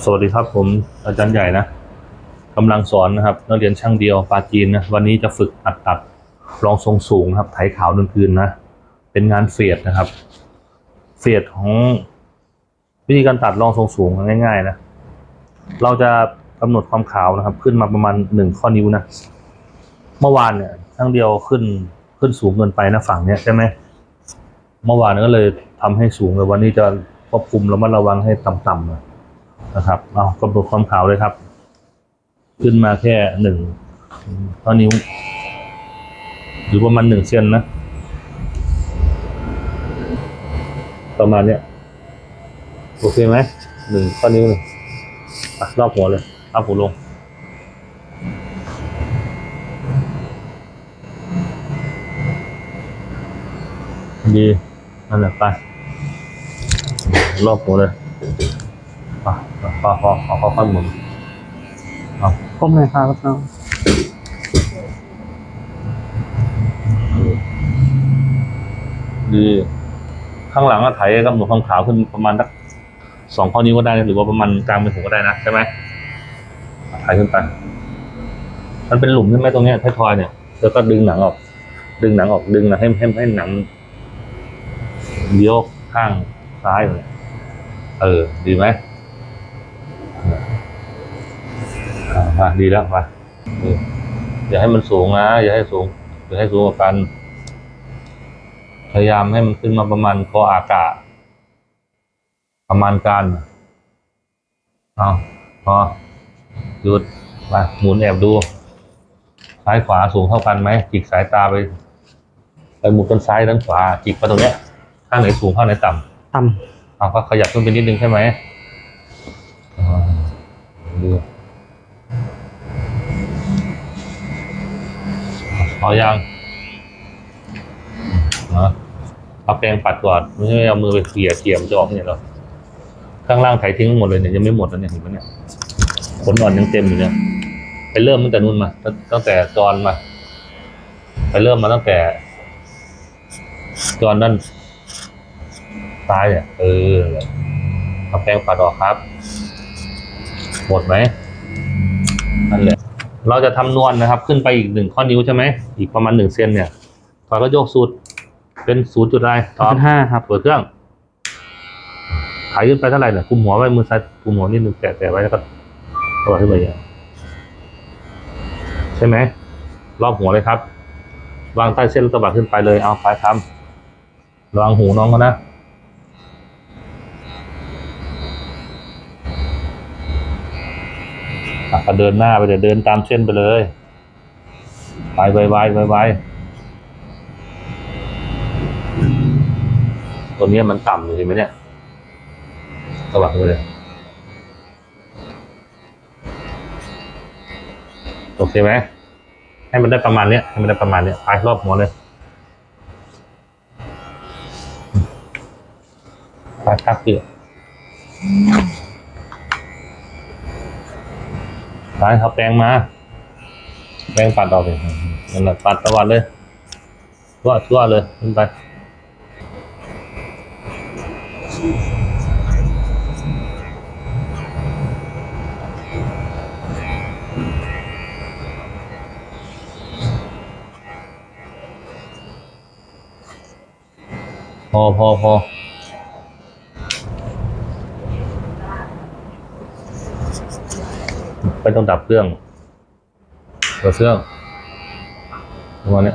สวัสดีครับผมอาจารย์ใหญ่นะกำลังสอนนะครับนักเรียนช่างเดียวปาจีนนะวันนี้จะฝึกอัดตัดรองทรงสูงครับไถขาวดนคืนนะเป็นงานเฟียดนะครับ เฟียดของวิธีการตัดรองทรงสูงง่าย ๆ นะ เราจะกำหนดความขาวนะครับ ขึ้นมาประมาณหนึ่งข้อนิ้วนะเมื่อวานเนี่ยช่างเดียวขึ้นขึ้นสูงเกินไปนะฝั่งเนี้ยใช่ไหมเมื่อวานก็เลยทำให้สูงเลยวันนี้จะควบคุมระมัดระวังให้ต่ำๆน่อย นะครับเอากำหนดความขาวเลยครับ ขึ้นมาแค่หนึ่งข้อนิ้ว หรือประมาณหนึ่งเซนนะ ประมาณเนี้ยโอเคไหมหนึ่งข้อนิ้วหนึ่งรอบหัวเลยเอาหัวลงดีนั่นแหละไป รอบหัวเลยปไป พอพอพอค่อยๆหมุนเอาก้มเลยครับน้องดี ข้างหลังก็ไถกำหนดความขาวขึ้นประมาณสักสองข้อนิ้วก็ได้นะหรือว่าประมาณกลางเป็นหัวก็ได้นะใช่ไหมไถขึ้นไปมันเป็นหลุมใช่ไหมตรงเนี้ยท้ายทอยเนี่ยแล้วก็ดึงหนังออก ดึงหนังออกดึงหนังให้ให้ให้หนังเลี้ยวข้างซ้ายเลยเออ ดีไหม อ่ามาดีแล้วมาเอออย่าให้มันสูงนะ อย่าให้สูงอย่าให้สูงกว่ากัน พยายามให้มันขึ้นมาประมาณคออากาศ ประมาณการเอาพอหยุดมาหมุนแอบดู ซ้ายขวาสูงเท่ากันไหมจิกสายตาไปไปหมุนด้านซ้ายด้านขวาจิกไปตรงเนี้ยข้างไหนสูงข้างไหนต่ำต่เอาก็ขยับขึ้นไปนิดนึงใช่ไหมอ่าดู พอายังนะเอาแปรงปัดก่อนไม่ใช่เอามือไปเขี่ยเขี่ยมันจะออกเนี่ยหรอข้างล่างไถทิ้งหมดเลยเนี่ยยังไม่หมดแล้วเนี่ยเห็นไหมเนี่ยขนอ่อนยังเต็มอยู่เนี่ยไปเริ่มตั้งแต่นู่นมา ตั้งแต่จอนมา ไปเริ่มมาตั้งแต่ จอนด้านซ้ายเนี่ยเออเอาแปรงปัดออกครับ หมดไหมนั่นแหละ เราจะทำนวลนะครับ ขึ้นไปอีกหนึ่งข้อนิ้วใช่ไหมอีกประมาณหนึ่งเซนเนี่ยถอยก็โยกสูตรเป็นศูนย์จุดอะไรำต่อจุดห้าครับเปิดเครื่องถ่ายขึ้นไปเท่าไหร่เนี่ยคุมหัวไว้มือซ้ายคุมหัวนิดนึงแตะแตะไว้แล้วก็ตัวขึ้นไปอย่างเงี้ยใช่ไหมรอบหัวเลยครับ วางใต้เส้นลูกตะบัดขึ้นไปเลยเอาไปทำระวังหูน้องเขานะ ก็เดินหน้าไปเดี๋ยวเดินตามเส้นไปเลย ไปไวๆไวๆตัวนี้มันต่ำอยู่เห็นไหมเนี่ยตะบัดไปเลยโอเคไหมให้มันได้ประมาณเนี้ยให้มันได้ประมาณเนี้ยไปรอบหัวเลยไปครับ พี่ไปเอาแปรงมา แปรงปัดออกเลยนั่นแหละปัดตะวันเลยทั่วทั่วเลยขึ้นไปพอพอพอ ไม่ต้องดับเครื่องเปิดเครื่องประมาณนี้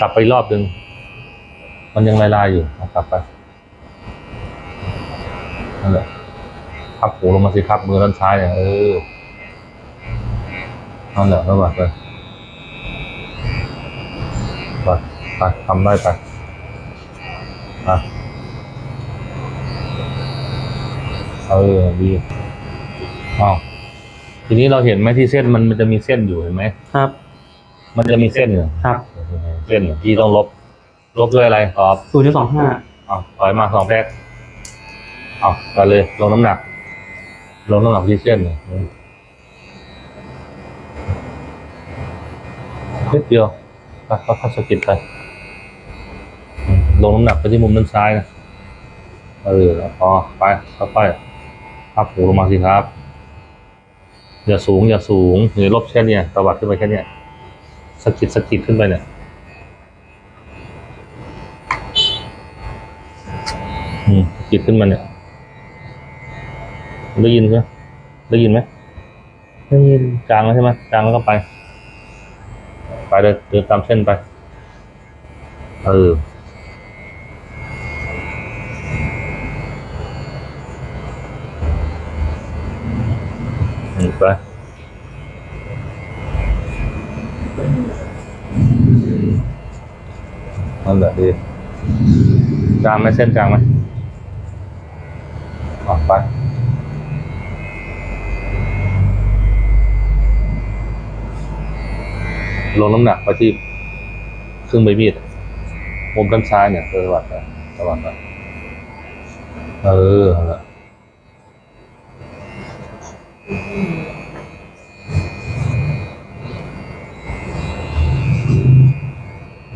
กลับไปรอบหนึ่งมันยังลายๆอยู่กลับไปนั่นแหละพับหูลงมาสิครับ มือด้านซ้ายเนี่ยเออนั่นแหละแล้วแบบไปไปไปทำได้ไปอะเออดี อ้าวทีนี้เราเห็นไหมที่เส้นมันมันจะมีเส้นอยู่เห็นไหมครับ มันจะมีเส้นอยู่ครับ เส้นที่ต้องลบ ลบด้วยอะไรตอบศูนย์จุดสองห้าเอาถอยมาสองแพ็คเอาไปเลยลงน้ำหนัก ลงน้ำหนักที่เส้นเลยนิดเดียวไปเขาพัสกิดไปอืมลงน้ำหนักไปที่มุมด้านซ้ายนะเออพอไปค่อยๆพับหูลงมาสิครับ อย่าสูงอย่าสูงหรือลบแค่เนี้ยตวัดขึ้นไปแค่เนี้ยสะกิดสะกิดขึ้นไปเนี่ยอืมสะกิดขึ้นมาเนี่ยได้ยินใช่ไหมได้ยินไหมได้ยินจางแล้วใช่ไหมจางแล้วก็ไป ไปเลยเดินตามเส้นไป เออมไป นั่นแหละดีจางไหมเส้นจางไหมออกไปลงน้ำหนักไปที่ครึ่งใบมีดมุมด้านซ้ายเนี่ยเออวัดไปตวัดไปเออเอาละ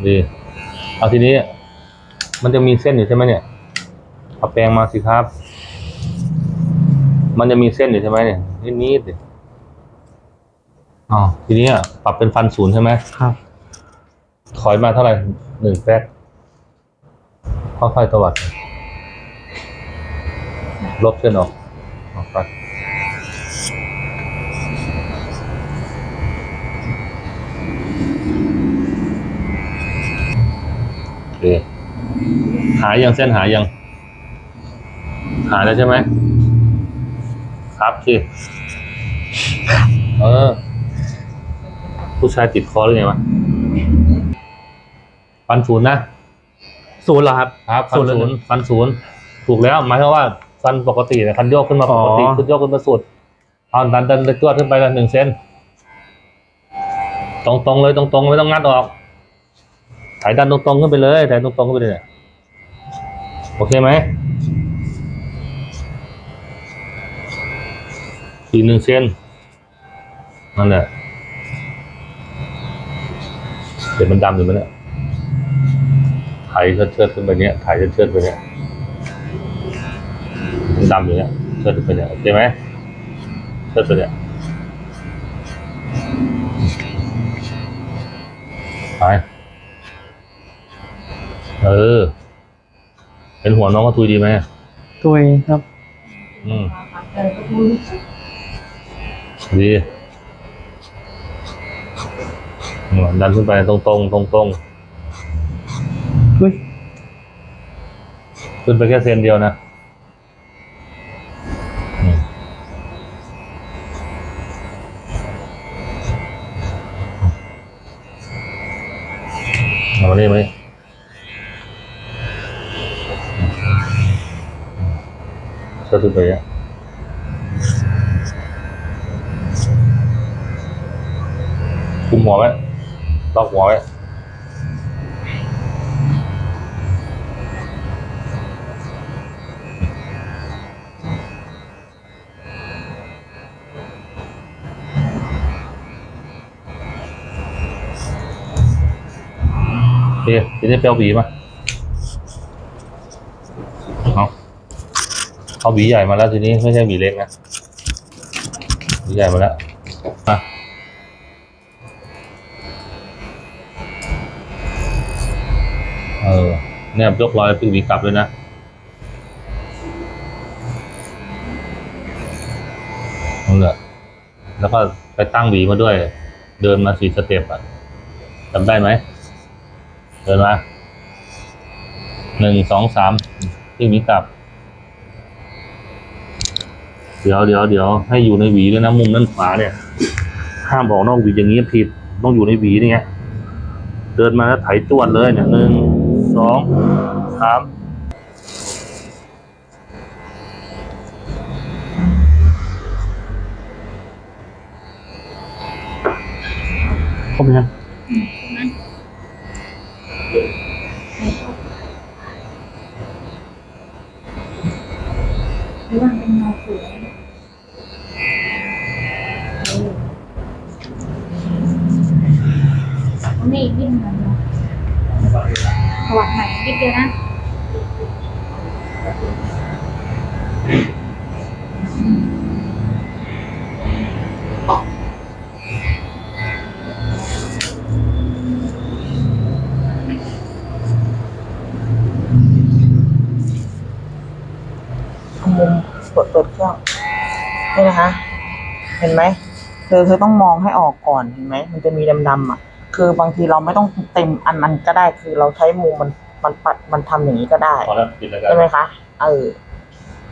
ดี เอาทีนี้ มันจะมีเส้นอยู่ใช่ไหมเนี่ยเอาแปรงมาสิครับ มันจะมีเส้นอยู่ใช่ไหมเนี่ยนิดๆดิอ๋อทีนี้อะปรับเป็นฟันศูนย์ใช่ไหมครับ ถอยมาเท่าไหร่หนึ่งแป๊กค่อยๆตวัด ลบเส้นออกออกไปโอเค หายยังเส้นหายยัง หายแล้วใช่ไหมครับสิเออ ผู้ชายติดคอหรือไงวะฟันศูนย์นะศูนย์เหรอครับครับฟันศูนย์ศูเลยนย์ฟันศูนย์ถูกแล้วหมายความว่าฟันปกติเนี่ยคันโยกขึ้นมาปกติอ๋อขึ้นโยกขึ้นมาสุดเอาดันดันดันตัวขึ้นไปละหนึ่งเซนตรงตรงๆเลยตรงตรงๆไม่ต้องงัดออก ถ่ายดันตรงๆขึ้นไปเลยถ่ายตรงๆขึ้นไปเลยโอเคไหมอีกหนึ่งเซนนั่นแหละเดี๋ยวมันดำอยู่ไหมเนี่ยไถเชิดเชิดขึ้นไปเนี้ยไถเชิดเชิดไปเนี้ยมันดำอยู่เนี้ยเชิดขึ้นไปเนี้ยโอเคไหมเชิดไปเนี้ยไป เออเป็นหัวน้องก็ทุยดีไหมตัวเองครับ อืมดีอืมดันขึ้นไปตรงตรงตรงตรงๆอุ้ยขึ้นไปแค่เซนเดียวนะอืมเอามานี่มานี่เชิดขึ้ นไปอะคุมหัวไว้ล็อกหัวไว้โอเคทีนี้ไปเอาหวีมาเอา เอาหวีใหญ่มาแล้วทีนี้ไม่ใช่หวีเล็กนะหวีใหญ่มาแล้วมาเออเนี่ยยกรอยพึ่งหวีกลับเลยนะนั่นแหละแล้วก็ไปตั้งหวีมาด้วย เดินมาสี่สเต็ปอะจำได้ไหมเดินมาหนึ่งสองสามที่มีกลับ เดี๋ยวเดี๋ยวเดี๋ยวให้อยู่ในหวีด้วยนะมุมด้านขวาเนี่ย ห้ามออกนอกหวีอย่างนี้ผิดต้องอยู่ในหวีนี่ไงเดินมาแล้วไถจวดเลยเนี่ยหนึ่งสองสามครบไห รับหว่าเป็นเงาสวยเอานี่ยิ่งเหมือนเนาะถวัดใหม่นิดเดียวนะ เปิดเปิดเครื่องนี่นะคะ เห็นไหมเธอเธอต้องมองให้ออกก่อนเห็นไหมมันจะมีดำๆอะ คือบางทีเราไม่ต้องเต็มอันนั้นก็ได้คือเราใช้มุมมันมันปัดมันทำอย่างนี้ก็ได้พอแล้วปิดแล้วกันใช่ไหมคะเออ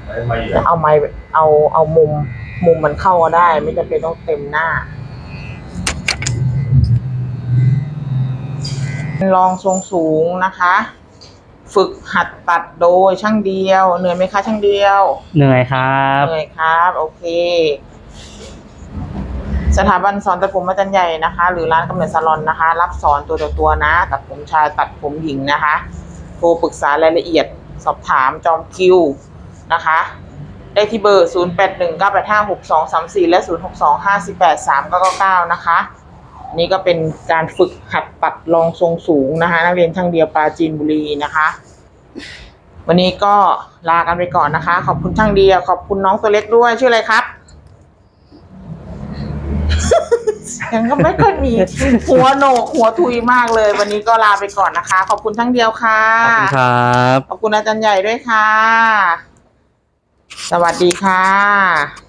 ไม่ไม่อยู่เอาไม้เอาเอามุม มุมมันเข้าก็ได้ ไม่จำเป็นต้องเต็มหน้าลองทรงสูงนะคะ ฝึกหัดตัดโดยช่างเดียว เหนื่อยไหมคะช่างเดียว เหนื่อยครับ เหนื่อยครับ โอเค สถาบันสอนตัดผมอาจารย์ใหญ่นะคะ หรือร้านกำเนิดซาลอนนะคะ รับสอนตัวต่อตัวนะ ตัดผมชายตัดผมหญิงนะคะ โทรปรึกษารายละเอียด สอบถามจองคิวนะคะ ได้ที่เบอร์ 0 8 1 9 8 5 6 2 3 4 และ 0 6 2 5 8 3 9 9 9 นะคะ นี่ก็เป็นการฝึกหัดตัดรองทรงสูงนะคะ นักเรียนช่างเดียวปราจีนบุรีนะคะ วันนี้ก็ลากันไปก่อนนะคะ ขอบคุณช่างเดียวขอบคุณน้องตัวเล็กด้วยชื่ออะไรครับยังก็ไม่ค่อยมี หัวโหนกหัวทุยมากเลย วันนี้ก็ลาไปก่อนนะคะ ขอบคุณช่างเดียวค่ะ ขอบคุณครับ ขอบคุณอาจารย์ใหญ่ด้วยค่ะ สวัสดีค่ะ